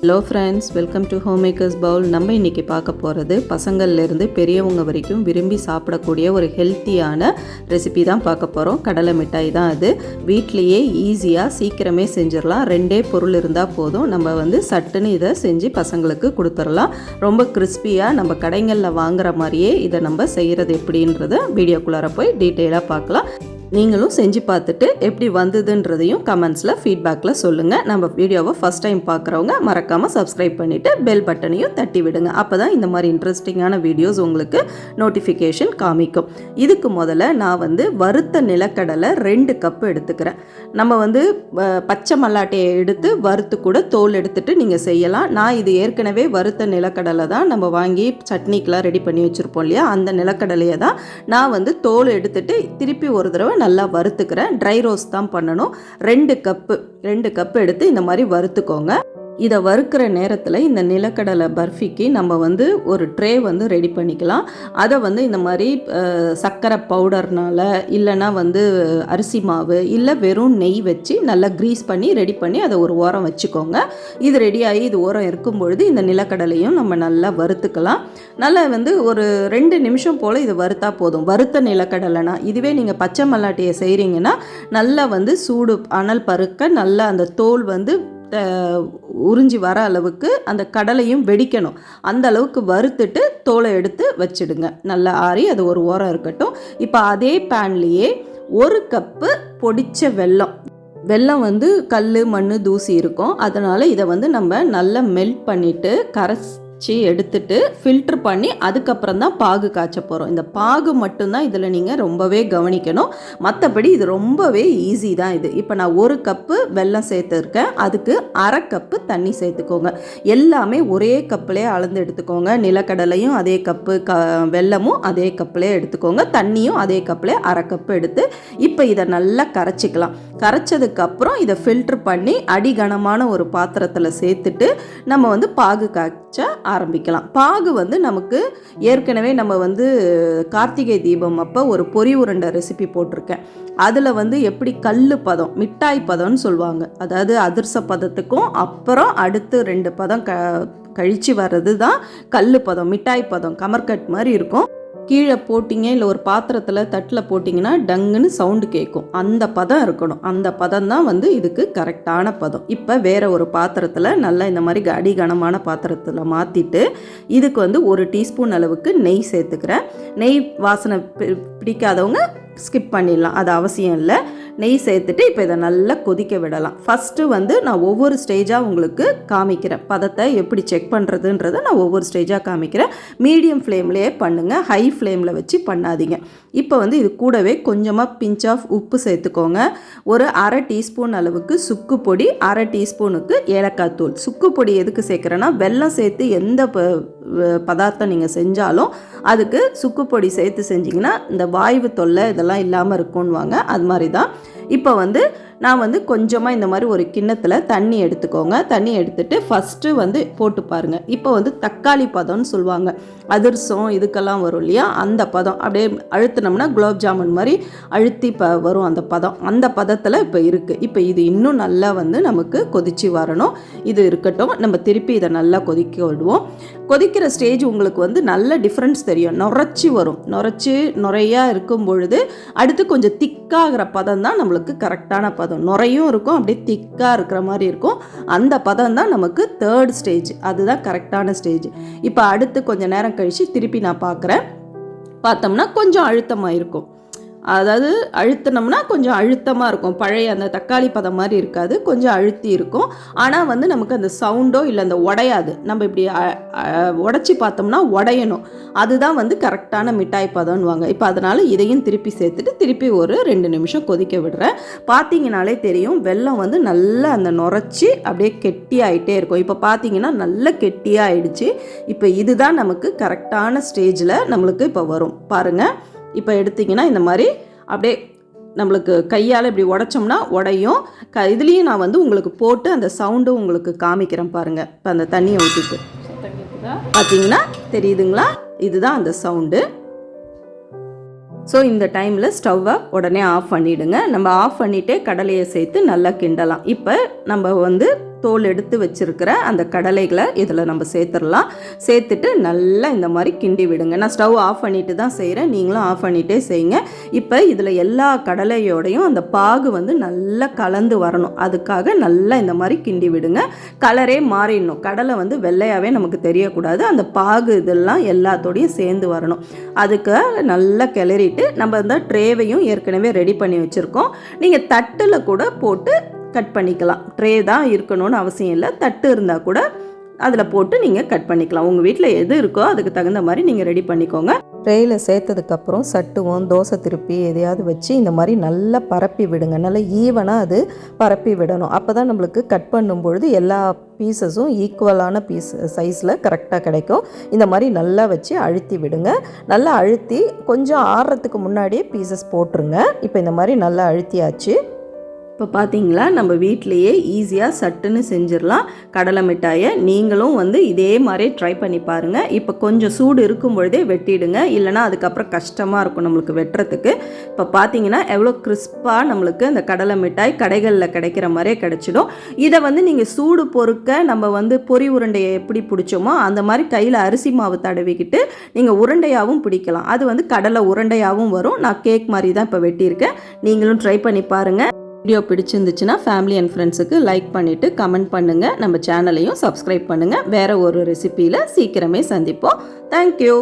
Hello friends welcome to home makers bowl நம்ம இன்றைக்கி பார்க்க போகிறது பசங்கள்லேருந்து பெரியவங்க வரைக்கும் விரும்பி சாப்பிடக்கூடிய ஒரு ஹெல்த்தியான ரெசிபி தான் பார்க்க போகிறோம் கடலை மிட்டாய் தான் அது. வீட்லேயே ஈஸியாக சீக்கிரமே செஞ்சிடலாம். ரெண்டே பொருள் இருந்தால் போதும். நம்ம வந்து சட்டுன்னு இதை செஞ்சு பசங்களுக்கு கொடுத்துடலாம். ரொம்ப கிறிஸ்பியாக நம்ம கடைகளில் வாங்குற மாதிரியே இதை நம்ம செய்கிறது எப்படின்றத வீடியோக்குள்ளார போய் டீட்டெயிலாக பார்க்கலாம். நீங்களும் செஞ்சு பார்த்துட்டு எப்படி வந்ததுன்றதையும் கமெண்ட்ஸில் ஃபீட்பேக்கில் சொல்லுங்கள் நம்ம வீடியோவை ஃபஸ்ட் டைம் பார்க்குறவங்க மறக்காமல் சப்ஸ்கிரைப் பண்ணிவிட்டு பெல் பட்டனையும் தட்டி விடுங்க. அப்போ தான் இந்த மாதிரி இன்ட்ரெஸ்டிங்கான வீடியோஸ் உங்களுக்கு நோட்டிஃபிகேஷன் காமிக்கும். இதுக்கு முதல்ல நான் வந்து வறுத்த நிலக்கடலை ரெண்டு கப் எடுத்துக்கிறேன். நம்ம வந்து பச்சை மல்லாட்டையை எடுத்து வறுத்து கூட தோல் எடுத்துகிட்டு நீங்கள் செய்யலாம். நான் இது ஏற்கனவே வறுத்த நிலக்கடலை தான் நம்ம வாங்கி சட்னிக்கெலாம் ரெடி பண்ணி வச்சுருப்போம் இல்லையா? அந்த நிலக்கடலையை தான் நான் வந்து தோல் எடுத்துகிட்டு திருப்பி ஒரு தடவை நல்லா வறுத்துக்கிறேன். ட்ரை ரோஸ்ட் தான் பண்ணணும். ரெண்டு கப்பு ரெண்டு கப்பு எடுத்து இந்த மாதிரி வறுத்துக்கோங்க. இதை வறுக்கிற நேரத்தில் இந்த நிலக்கடலை பர்ஃபிக்கு நம்ம வந்து ஒரு ட்ரே வந்து ரெடி பண்ணிக்கலாம். அதை வந்து இந்த மாதிரி சர்க்கரை பவுடர்னால இல்லைன்னா வந்து அரிசி மாவு இல்லை வெறும் நெய் வச்சு நல்லா க்ரீஸ் பண்ணி ரெடி பண்ணி அதை ஒரு ஓரம் வச்சுக்கோங்க. இது ரெடியாகி இது ஓரம் இருக்கும் பொழுது இந்த நிலக்கடலையும் நம்ம நல்லா வறுத்துக்கலாம். நல்லா வந்து ஒரு ரெண்டு நிமிஷம் போல் இது வறுத்தா போதும். வறுத்த நிலக்கடலைனா இதுவே நீங்கள் பச்சை மல்லாட்டையை செய்கிறீங்கன்னா நல்லா வந்து சூடு அனல் பருக்க நல்லா அந்த தோல் வந்து உறிஞ்சி வர அளவுக்கு அந்த கடலையும் வெடிக்கணும். அந்த அளவுக்கு வறுத்துட்டு தோலை எடுத்து வச்சிடுங்க. நல்லா ஆறி அது ஒரு ஓரம் இருக்கட்டும். இப்போ அதே பேன்லேயே ஒரு கப்பு பொடிச்ச வெல்லம். வெல்லம் வந்து கல் மண் தூசி இருக்கும். அதனால் இதை வந்து நம்ம நல்லா மெல்ட் பண்ணிவிட்டு கரைச்சி எடுத்துட்டு ஃபில்ட்ரு பண்ணி அதுக்கப்புறம் தான் பாகு காய்ச்ச போகிறோம் இந்த பாகு மட்டும்தான் இதில் நீங்கள் ரொம்பவே கவனிக்கணும். மற்றபடி இது ரொம்பவே ஈஸி தான் இது. இப்போ நான் ஒரு கப்பு வெல்லம் சேர்த்துருக்கேன். அதுக்கு அரை கப்பு தண்ணி சேர்த்துக்கோங்க. எல்லாமே ஒரே கப்புலேயே அளந்து எடுத்துக்கோங்க. நிலக்கடலையும் அதே கப்பு க வெல்லமும் அதே கப்புலேயே எடுத்துக்கோங்க. தண்ணியும் அதே கப்புலேயே அரை கப்பு எடுத்து இப்போ இதை நல்லா கரைச்சிக்கலாம். கரைச்சதுக்கப்புறம் இதை ஃபில்ட்ரு பண்ணி அடிகனமான ஒரு பாத்திரத்தில் சேர்த்துட்டு நம்ம வந்து பாகு காய்ச்ச ஆரம்பிக்கலாம். பாகு வந்து நமக்கு ஏற்கனவே நம்ம வந்து கார்த்திகை தீபம் அப்போ ஒரு பொறி உருண்டை ரெசிபி போட்டிருக்கேன். அதில் வந்து எப்படி கல் பதம் மிட்டாய் பதம்னு சொல்லுவாங்க. அதாவது அதிர்ச பதத்துக்கும் அப்புறம் அடுத்து ரெண்டு பதம் க கழித்து வர்றது தான் கல் பதம் மிட்டாய் பதம் கமர்கட் மாதிரி இருக்கும். கீழே போட்டிங்க இல்லை ஒரு பாத்திரத்தில் தட்டில் போட்டிங்கன்னா டங்குன்னு சவுண்டு கேட்கும் அந்த பதம் இருக்கணும். அந்த பதம் தான் வந்து இதுக்கு கரெக்டான பதம். இப்போ வேறு ஒரு பாத்திரத்தில் நல்லா இந்த மாதிரி அடி கனமான பாத்திரத்தில் மாற்றிட்டு இதுக்கு வந்து ஒரு டீஸ்பூன் அளவுக்கு நெய் சேர்த்துக்கிறேன். நெய் வாசனை பி- பிடிக்காதவங்க ஸ்கிப் பண்ணிடலாம். அது அவசியம் இல்லை. நெய் சேர்த்துட்டு இப்போ இதை நல்லா கொதிக்க விடலாம். ஃபஸ்ட்டு வந்து நான் ஒவ்வொரு ஸ்டேஜாக உங்களுக்கு காமிக்கிறேன். பதத்தை எப்படி செக் பண்ணுறதுன்றதை நான் ஒவ்வொரு ஸ்டேஜாக காமிக்கிறேன். மீடியம் ஃப்ளேம்லேயே பண்ணுங்கள் ஹை ஃப்ளேமில் வச்சு பண்ணாதீங்க. இப்போ வந்து இது கூடவே கொஞ்சமாக பிஞ்ச் ஆஃப் உப்பு சேர்த்துக்கோங்க. ஒரு அரை டீஸ்பூன் அளவுக்கு சுக்கு பொடி அரை டீஸ்பூனுக்கு ஏலக்காய் தூள். சுக்கு பொடி எதுக்கு சேர்க்குறேன்னா வெல்லம் சேர்த்து எந்த ப- பதார்த்தம் நீங்கள் செஞ்சாலும் அதுக்கு சுக்குப்பொடி சேர்த்து செஞ்சிங்கன்னா இந்த வாய்வு தொல்லை இதெல்லாம் இல்லாமல் இருக்கும்னுவாங்க. அது மாதிரி தான் இப்போ வந்து நான் வந்து கொஞ்சமாக இந்த மாதிரி ஒரு கிண்ணத்தில் தண்ணி எடுத்துக்கோங்க. தண்ணி எடுத்துட்டு ஃபஸ்ட்டு வந்து போட்டு பாருங்கள் இப்போ வந்து தக்காளி பதம்னு சொல்லுவாங்க. அதிர்சம் இதுக்கெல்லாம் வரும் இல்லையா? அந்த பதம். அப்படியே அழுத்தினோம்னா குலோப் ஜாமுன் மாதிரி அழுத்தி ப வரும் அந்த பதம். அந்த பதத்தில் இப்போ இருக்குது இப்போ இது இன்னும் நல்லா வந்து நமக்கு கொதிச்சு வரணும். இது இருக்கட்டும். நம்ம திருப்பி இதை நல்லா கொதிக்க விடுவோம். கொதிக்கிற ஸ்டேஜ் உங்களுக்கு வந்து நல்ல டிஃப்ரென்ஸ் தெரியும். நுரைச்சி வரும். நுரைச்சி நுரையாக இருக்கும் பொழுது அடுத்து கொஞ்சம் திக்காகிற பதம் தான் நம்மளுக்கு கரெக்டான பதம். நுரையும் இருக்கும் அப்படியே திக்காக இருக்கிற மாதிரி இருக்கும். அந்த பதம் தான் நமக்கு தேர்ட் ஸ்டேஜ் அதுதான் கரெக்டான ஸ்டேஜ் இப்போ அடுத்து கொஞ்சம் நேரம் கழித்து திருப்பி நான் பார்க்குறேன் பார்த்தோம்னா கொஞ்சம் அழுத்தமாக இருக்கும் அதாவது அழுத்தினோம்னா கொஞ்சம் அழுத்தமாக இருக்கும். பழைய அந்த தக்காளி பதம் மாதிரி இருக்காது. கொஞ்சம் அழுத்தி இருக்கும். ஆனால் வந்து நமக்கு அந்த சவுண்டோ இல்லை அந்த உடையாது. நம்ம இப்படி உடச்சி பார்த்தோம்னா உடையணும். அதுதான் வந்து கரெக்டான மிட்டாய் பதம்னுவாங்க இப்போ அதனால் இதையும் திருப்பி சேர்த்துட்டு திருப்பி ஒரு ரெண்டு நிமிஷம் கொதிக்க விடுறேன். பார்த்தீங்கனாலே தெரியும். வெல்லம் வந்து நல்லா அந்த நுரைச்சி அப்படியே கெட்டியாயிட்டே இருக்கும். இப்போ பார்த்தீங்கன்னா நல்ல கெட்டியாயிடுச்சு. இப்போ இதுதான் நமக்கு கரெக்டான ஸ்டேஜில் நம்மளுக்கு இப்போ வரும். பாருங்கள் இப்போ எடுத்தீங்கன்னா இந்த மாதிரி அப்படியே நம்மளுக்கு கையால் இப்படி உடைச்சோம்னா உடையும். க இதுலேயும் நான் வந்து உங்களுக்கு போட்டு அந்த சவுண்டும் உங்களுக்கு காமிக்கிறேன் பாருங்கள் இப்போ அந்த தண்ணியை ஊற்றிட்டு பார்த்தீங்கன்னா தெரியுதுங்களா? இதுதான் அந்த சவுண்டு ஸோ இந்த டைமில் ஸ்டவ்வை உடனே ஆஃப் பண்ணிவிடுங்க நம்ம ஆஃப் பண்ணிவிட்டே கடலையை சேர்த்து நல்லா கிண்டலாம். இப்போ நம்ம வந்து தோல் எடுத்து வச்சிருக்கிற அந்த கடலைகளை இதில் நம்ம சேர்த்துடலாம். சேர்த்துட்டு நல்லா இந்த மாதிரி கிண்டி விடுங்க. நான் ஸ்டவ் ஆஃப் பண்ணிட்டு தான் செய்கிறேன். நீங்களும் ஆஃப் பண்ணிகிட்டே செய்யுங்க. இப்போ இதில் எல்லா கடலையோடையும் அந்த பாகு வந்து நல்லா கலந்து வரணும். அதுக்காக நல்லா இந்த மாதிரி கிண்டி விடுங்க. கலரே மாறிடணும். கடலை வந்து வெள்ளையாகவே நமக்கு தெரியக்கூடாது. அந்த பாகு இதெல்லாம் எல்லாத்தோடையும் சேர்ந்து வரணும். அதுக்கு நல்லா கிளறிட்டு நம்ம இந்த ட்ரேவையும் ஏற்கனவே ரெடி பண்ணி வச்சுருக்கோம். நீங்கள் தட்டில் கூட போட்டு கட் பண்ணிக்கலாம். ட்ரே தான் இருக்கணும்னு அவசியம் இல்லை. தட்டு இருந்தால் கூட அதில் போட்டு நீங்கள் கட் பண்ணிக்கலாம். உங்கள் வீட்டில் எது இருக்கோ அதுக்கு தகுந்த மாதிரி நீங்கள் ரெடி பண்ணிக்கோங்க. ட்ரேயில் சேர்த்ததுக்கப்புறம் சட்டுவோம் தோசை திருப்பி எதையாவது வச்சு இந்த மாதிரி நல்லா பரப்பி விடுங்க. நல்லா ஈவனாக அது பரப்பி விடணும். அப்போ தான் நம்மளுக்கு கட் பண்ணும்பொழுது எல்லா பீசஸும் ஈக்குவலான பீஸ் சைஸில் கரெக்டாக கிடைக்கும். இந்த மாதிரி நல்லா வச்சு அழுத்தி விடுங்க. நல்லா அழுத்தி கொஞ்சம் ஆறுறதுக்கு முன்னாடியே பீசஸ் போட்டுருங்க. இப்போ இந்த மாதிரி நல்லா அழுத்தியாச்சு. இப்போ பார்த்தீங்களா நம்ம வீட்லேயே ஈஸியாக சட்டுன்னு செஞ்சிடலாம். கடலை மிட்டாயை நீங்களும் வந்து இதே மாதிரி ட்ரை பண்ணி பாருங்கள் இப்போ கொஞ்சம் சூடு இருக்கும் பொழுதே வெட்டிடுங்க. இல்லைனா அதுக்கப்புறம் கஷ்டமாக இருக்கும் நம்மளுக்கு வெட்டுறதுக்கு. இப்போ பார்த்தீங்கன்னா எவ்வளோ கிறிஸ்பாக நம்மளுக்கு அந்த கடலை மிட்டாய் கடைகளில் கிடைக்கிற மாதிரியே கிடச்சிடும். இதை வந்து நீங்கள் சூடு பொறுக்க நம்ம வந்து பொரி உருண்டையை எப்படி பிடிச்சோமோ அந்த மாதிரி கையில் அரிசி மாவு தடவிக்கிட்டு நீங்கள் உருண்டையாகவும் பிடிக்கலாம். அது வந்து கடலை உருண்டையாகவும் வரும். நான் கேக் மாதிரி தான் இப்போ வெட்டியிருக்கேன். நீங்களும் ட்ரை பண்ணி பாருங்கள் வீடியோ பிடிச்சிருந்துச்சுன்னா ஃபேமிலி அண்ட் ஃப்ரெண்ட்ஸுக்கு லைக் பண்ணிவிட்டு கமெண்ட் பண்ணுங்கள் நம்ம சேனலையும் சப்ஸ்கிரைப் பண்ணுங்கள் வேறு ஒரு ரெசிப்பியில் சீக்கிரமே சந்திப்போம். தேங்க்யூ